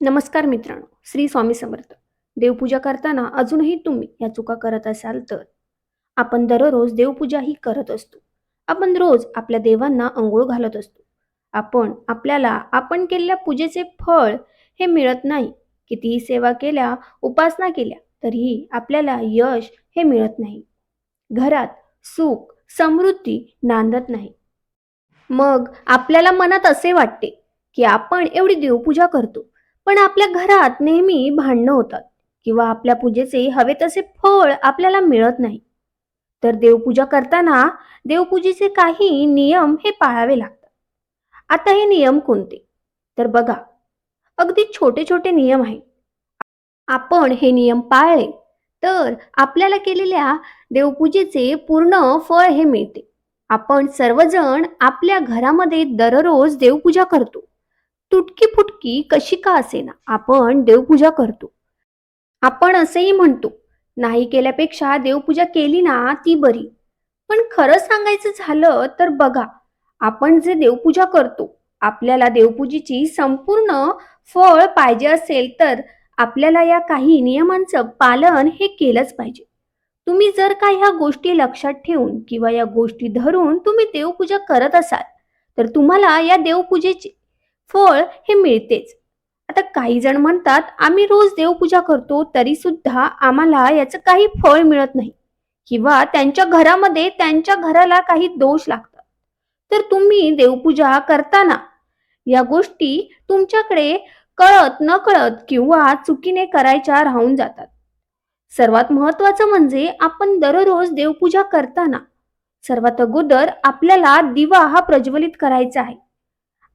नमस्कार मित्रांनो श्री स्वामी समर्थ. देवपूजा करताना अजूनही तुम्ही या चुका करत असाल तर. आपण दररोज देवपूजा ही करत असतो. आपण रोज आपल्या देवांना अंघोळ घालत असतो. आपण आपल्याला आपण केलेल्या पूजेचे फळ हे मिळत नाही. कितीही सेवा केल्या उपासना केल्या तरीही आपल्याला यश हे मिळत नाही. घरात सुख समृद्धी नांदत नाही. मग आपल्याला मनात असे वाटते की आपण एवढी देवपूजा करतो. पण आपल्या घरात नेहमी भांडणं होतात किंवा आपल्या पूजेचे हवे तसे फळ आपल्याला मिळत नाही. तर देवपूजा करताना देवपूजेचे काही नियम हे पाळावे लागतात. आता हे नियम कोणते? तर बघा अगदी छोटे छोटे नियम आहेत. आपण हे नियम पाळले तर आपल्याला केलेल्या देवपूजेचे पूर्ण फळ हे मिळते. आपण सर्वजण आपल्या घरामध्ये दररोज देवपूजा करतो. तुटकी फुटकी कशी का असेना? आपण देवपूजा करतो. आपण असेही म्हणतो नाही केल्यापेक्षा देवपूजा केली ना ती बरी. पण खरं सांगायचं झालं तर बघा आपण जे देवपूजा करतो आपल्याला देवपूजेची संपूर्ण फळ पाहिजे असेल तर आपल्याला या काही नियमांचं पालन हे केलंच पाहिजे. तुम्ही जर का ह्या गोष्टी लक्षात ठेवून किंवा या गोष्टी धरून तुम्ही देवपूजा करत असाल तर तुम्हाला या देवपूजेची फळ हे मिळतेच. आता काही जण म्हणतात आम्ही रोज देवपूजा करतो तरी सुद्धा आम्हाला याचं काही फळ मिळत नाही. किंवा त्यांच्या घरामध्ये त्यांच्या घराला काही दोष लागतात. तर तुम्ही देवपूजा करताना या गोष्टी तुमच्याकडे कळत न कळत किंवा चुकीने करायच्या राहून जातात. सर्वात महत्वाचं म्हणजे आपण दररोज देवपूजा करताना सर्वात अगोदर आपल्याला दिवा हा प्रज्वलित करायचा आहे.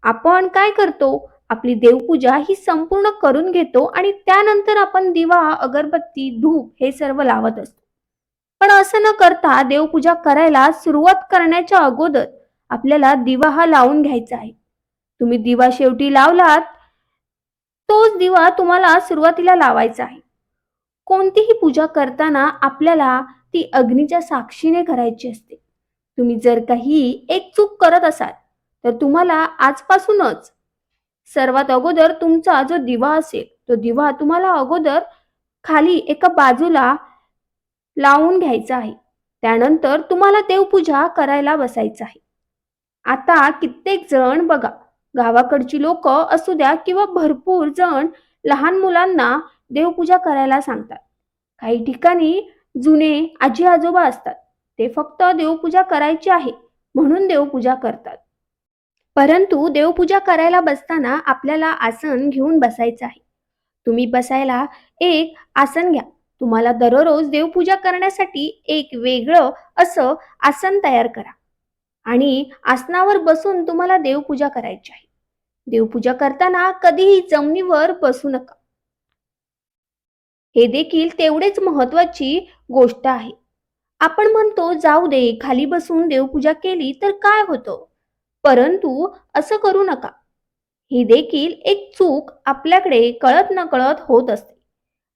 आपण काय करतो? आपली देवपूजा ही संपूर्ण करून घेतो आणि त्यानंतर आपण दिवा अगरबत्ती धूप हे सर्व लावत असतो. पण असं न करता देवपूजा करायला सुरुवात करण्याच्या अगोदर आपल्याला दिवा हा लावून घ्यायचा आहे. तुम्ही दिवा शेवटी लावलात तोच दिवा तुम्हाला सुरुवातीला लावायचा आहे. कोणतीही पूजा करताना आपल्याला ती अग्नीच्या साक्षीने करायची असते. तुम्ही जर काही एक चूक करत असाल तर तुम्हाला आजपासूनच सर्वात अगोदर तुमचा जो दिवा असेल तो दिवा तुम्हाला अगोदर खाली एका बाजूला लावून घ्यायचा आहे. त्यानंतर तुम्हाला देवपूजा करायला बसायचं आहे. आता कित्येक जण बघा गावाकडची लोक असू द्या किंवा भरपूर जण लहान मुलांना देवपूजा करायला सांगतात. काही ठिकाणी जुने आजी आजोबा असतात. ते फक्त देवपूजा करायची आहे म्हणून देवपूजा करतात. परंतु देवपूजा करायला बसताना आपल्याला आसन घेऊन बसायचं आहे. तुम्ही बसायला एक आसन घ्या. तुम्हाला दररोज देवपूजा करण्यासाठी एक वेगळं असं आसन तयार करा. आणि आसनावर बसून तुम्हाला देवपूजा करायची आहे. देवपूजा करताना कधीही जमिनीवर बसू नका. हे देखील तेवढेच महत्वाची गोष्ट आहे. आपण म्हणतो जाऊ दे खाली बसून देवपूजा केली तर काय होतं? परंतु असं करू नका. ही देखील एक चूक आपल्याकडे कळत न कळत होत असते.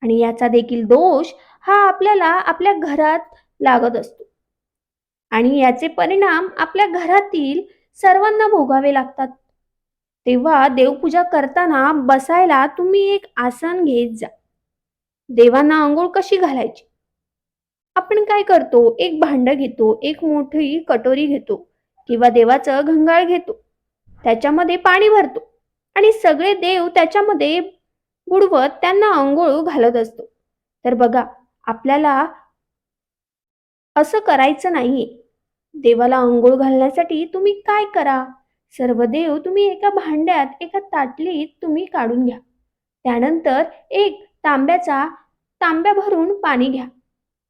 आणि याचा देखील दोष हा आपल्याला आपल्या घरात लागत असतो. आणि याचे परिणाम आपल्या घरातील सर्वांना भोगावे लागतात. तेव्हा देवपूजा करताना बसायला तुम्ही एक आसन घेत जा. देवांना आंघोळ कशी घालायची? आपण काय करतो? एक भांड घेतो एक मोठी कटोरी घेतो. किंवा देवाचं घंगाळ घेतो. त्याच्यामध्ये पाणी भरतो. आणि सगळे देव त्याच्यामध्ये बुडवत त्यांना आंघोळ घालत असतो. तर बघा आपल्याला असं करायचं नाहीये. देवाला आंघोळ घालण्यासाठी तुम्ही काय करा? सर्व देव तुम्ही एका भांड्यात एका ताटलीत तुम्ही काढून घ्या. त्यानंतर एक तांब्याचा तांब्या भरून पाणी घ्या.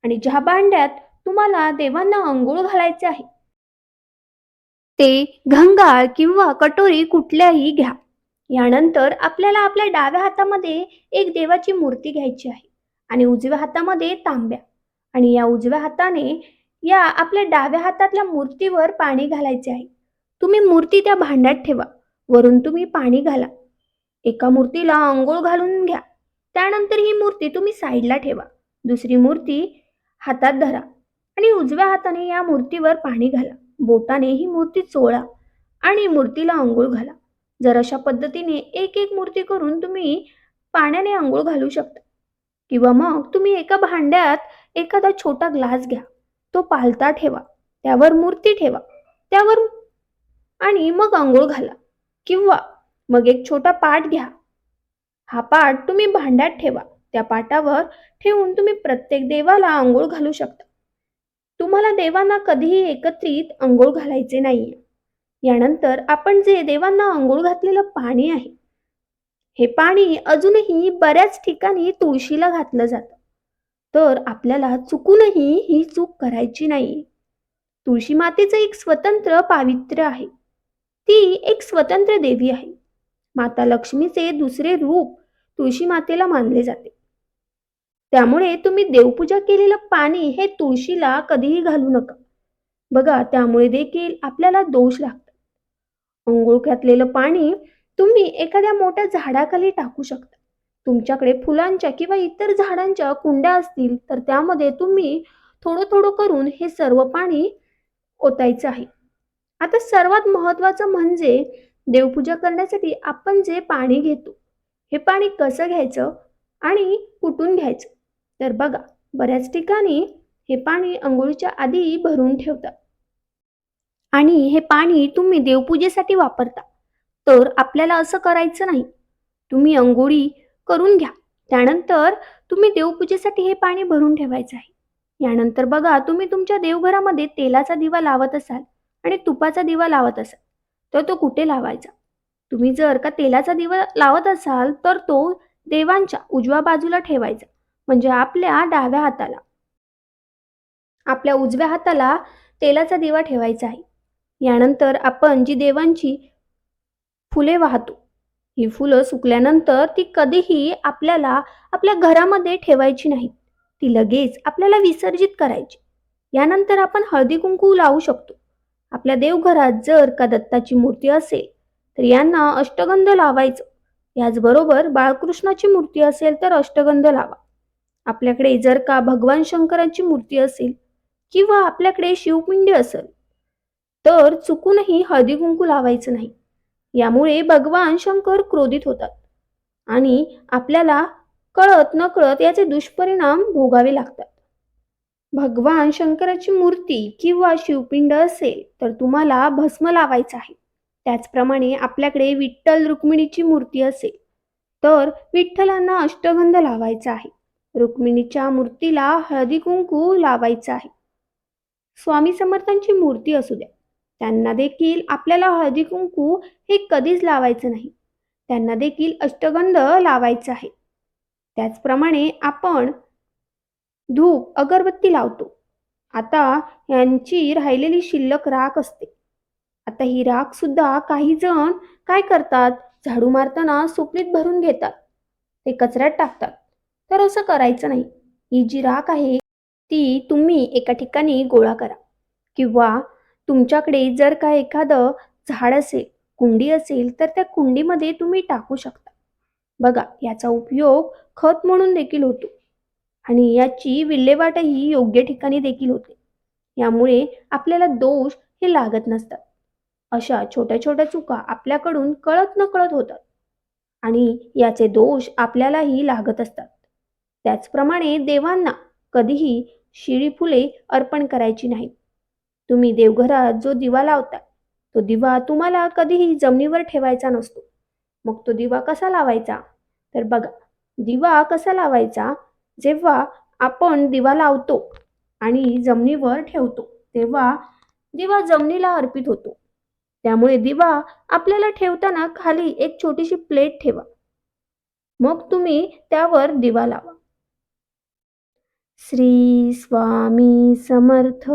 आणि ज्या भांड्यात तुम्हाला देवांना आंघोळ घालायचे आहे ते घंगाळ किंवा कटोरी कुठल्याही घ्या. यानंतर आपल्याला आपल्या डाव्या हातामध्ये एक देवाची मूर्ती घ्यायची आहे आणि उजव्या हातामध्ये तांब्या. आणि या उजव्या हाताने या आपल्या डाव्या हातातल्या मूर्तीवर पाणी घालायचे आहे. तुम्ही मूर्ती त्या भांड्यात ठेवा. वरून तुम्ही पाणी घाला. एका मूर्तीला आंघोळ घालून घ्या. त्यानंतर ही मूर्ती तुम्ही साईडला ठेवा. दुसरी मूर्ती हातात धरा आणि उजव्या हाताने या मूर्तीवर पाणी घाला. बोटाने ही मूर्ती चोळा आणि मूर्तीला आंघोळ घाला. जर अशा पद्धतीने एक एक मूर्ती करून तुम्ही पाण्याने आंघोळ घालू शकता. किंवा मग तुम्ही एका भांड्यात एखादा छोटा ग्लास घ्या. तो पालता ठेवा. त्यावर मूर्ती ठेवा. त्यावर आणि मग आंघोळ घाला. किंवा मग एक छोटा पाट घ्या. हा पाट तुम्ही भांड्यात ठेवा. त्या पाटावर ठेवून तुम्ही प्रत्येक देवाला आंघोळ घालू शकता. तुम्हाला देवांना कधीही एकत्रित आंघोळ घालायचे नाहीये. यानंतर आपण जे देवांना आंघोळ घातलेलं पाणी आहे हे पाणी अजूनही बऱ्याच ठिकाणी तुळशीला घातलं जातं. तर आपल्याला चुकूनही ही चूक करायची नाही. तुळशी मातेचं एक स्वतंत्र पावित्र्य आहे. ती एक स्वतंत्र देवी आहे. माता लक्ष्मीचे दुसरे रूप तुळशी मातेला मानले जाते. त्यामुळे तुम्ही देवपूजा केलेलं पाणी हे तुळशीला कधीही घालू नका. बघा त्यामुळे देखील आपल्याला दोष लागतात. अंघोळ घातलेलं पाणी तुम्ही एखाद्या मोठ्या झाडाखाली टाकू शकता. तुमच्याकडे फुलांच्या किंवा इतर झाडांच्या कुंड्या असतील तर त्यामध्ये तुम्ही थोडं थोडं करून हे सर्व पाणी ओतायचं आहे. आता सर्वात महत्त्वाचं म्हणजे देवपूजा करण्यासाठी आपण जे पाणी घेतो हे पाणी कसं घ्यायचं आणि कुठून घ्यायचं? तर बघा बऱ्याच ठिकाणी हे पाणी अंघोळीच्या आधी भरून ठेवतात आणि हे पाणी तुम्ही देवपूजेसाठी वापरता. तर आपल्याला असं करायचं नाही. तुम्ही अंघोळी करून घ्या. त्यानंतर तुम्ही देवपूजेसाठी हे पाणी भरून ठेवायचं आहे. यानंतर बघा तुम्ही तुमच्या देवघरामध्ये तेलाचा दिवा लावत असाल आणि तुपाचा दिवा लावत असाल तर तो कुठे लावायचा? तुम्ही जर का तेलाचा दिवा लावत असाल तर तो देवांच्या उजव्या बाजूला ठेवायचा. म्हणजे आपल्या डाव्या हाताला. आपल्या उजव्या हाताला तेलाचा दिवा ठेवायचा आहे. यानंतर आपण जी देवांची फुले वाहतो ही फुलं सुकल्यानंतर ती कधीही आपल्याला आपल्या घरामध्ये ठेवायची नाहीत. ती लगेच आपल्याला विसर्जित करायची. यानंतर आपण हळदी कुंकू लावू शकतो. आपल्या देवघरात जर का दत्ताची मूर्ती असेल तर यांना अष्टगंध लावायचं. याचबरोबर बाळकृष्णाची मूर्ती असेल तर अष्टगंध लावा. आपल्याकडे जर का भगवान शंकराची मूर्ती असेल किंवा आपल्याकडे शिवपिंडी असेल तर चुकूनही हळदी कुंकू लावायचं नाही. यामुळे भगवान शंकर क्रोधित होतात आणि आपल्याला कळत न कळत याचे दुष्परिणाम भोगावे लागतात. भगवान शंकराची मूर्ती किंवा शिवपिंड असेल तर तुम्हाला भस्म लावायचं आहे. त्याचप्रमाणे आपल्याकडे विठ्ठल रुक्मिणीची मूर्ती असेल तर विठ्ठलांना अष्टगंध लावायचा आहे. रुक्मिणीच्या मूर्तीला हळदी कुंकू लावायचं आहे. स्वामी समर्थांची मूर्ती असू द्या. त्यांना देखील आपल्याला हळदी कुंकू हे कधीच लावायचं नाही. त्यांना देखील अष्टगंध लावायचं आहे. त्याचप्रमाणे आपण धूप अगरबत्ती लावतो. आता यांची राहिलेली शिल्लक राख असते. आता ही राख सुद्धा काही जण काय करतात? झाडू मारताना सुपलीत भरून घेतात. ते कचऱ्यात टाकतात. तर असं करायचं नाही. ही जी राख आहे ती तुम्ही एका ठिकाणी गोळा करा. किंवा तुमच्याकडे जर का एखादं झाड असेल कुंडी असेल तर त्या कुंडीमध्ये तुम्ही टाकू शकता. बघा याचा उपयोग खत म्हणून देखील होतो. आणि याची विल्हेवाटही योग्य ठिकाणी देखील होते. यामुळे आपल्याला दोष हे लागत नसतात. अशा छोट्या छोट्या चुका आपल्याकडून कळत न कळत होतात. आणि याचे दोष आपल्यालाही लागत असतात. त्याचप्रमाणे देवांना कधीही शिळी फुले अर्पण करायची नाहीत. तुम्ही देवघरात जो दिवा लावता तो दिवा तुम्हाला कधीही जमिनीवर ठेवायचा नसतो. मग तो दिवा कसा लावायचा? तर बघा दिवा कसा लावायचा? जेव्हा आपण दिवा लावतो आणि जमिनीवर ठेवतो तेव्हा दिवा जमिनीला अर्पित होतो. त्यामुळे दिवा आपल्याला ठेवताना खाली एक छोटीशी प्लेट ठेवा. मग तुम्ही त्यावर दिवा लावा. श्री स्वामी समर्थ.